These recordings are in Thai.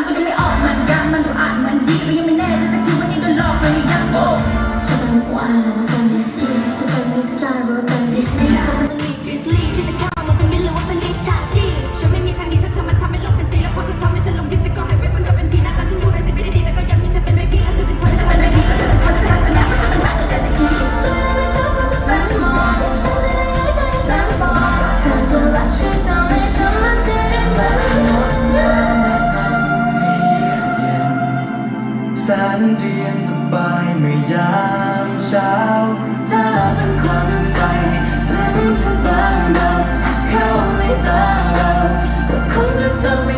ำก็ดูไม่ออกเหมือนกันมันดูอ่านเหมือนดีก็ยังไม่แน่ใจสักทีวันนี้โดนหลอกหรือยังโอ้ฉันว่า นจะเย็นสบายเมื่อยามเช้าเธอเป็นควันไฟทิ้งฉันบางเบาเข้าในตาเราก็คงจะทำให้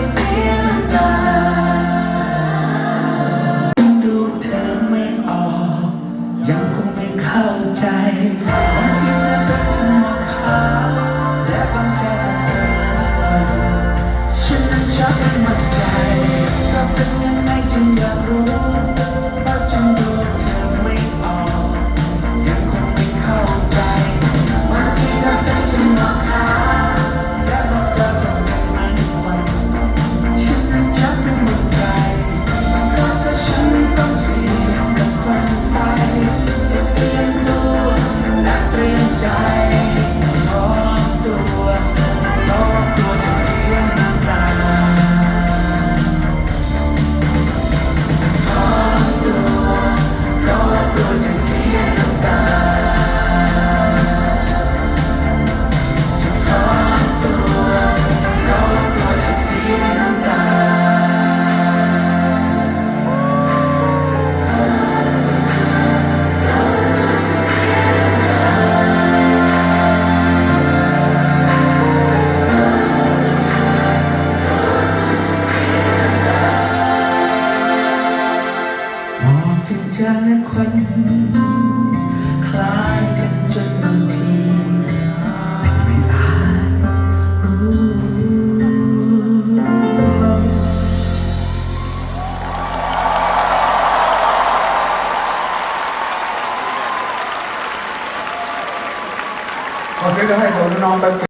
จึงจาและควันคล้ายกันจนบางทีไม่อาจรู้ขอเสียงให้ผมน้องไป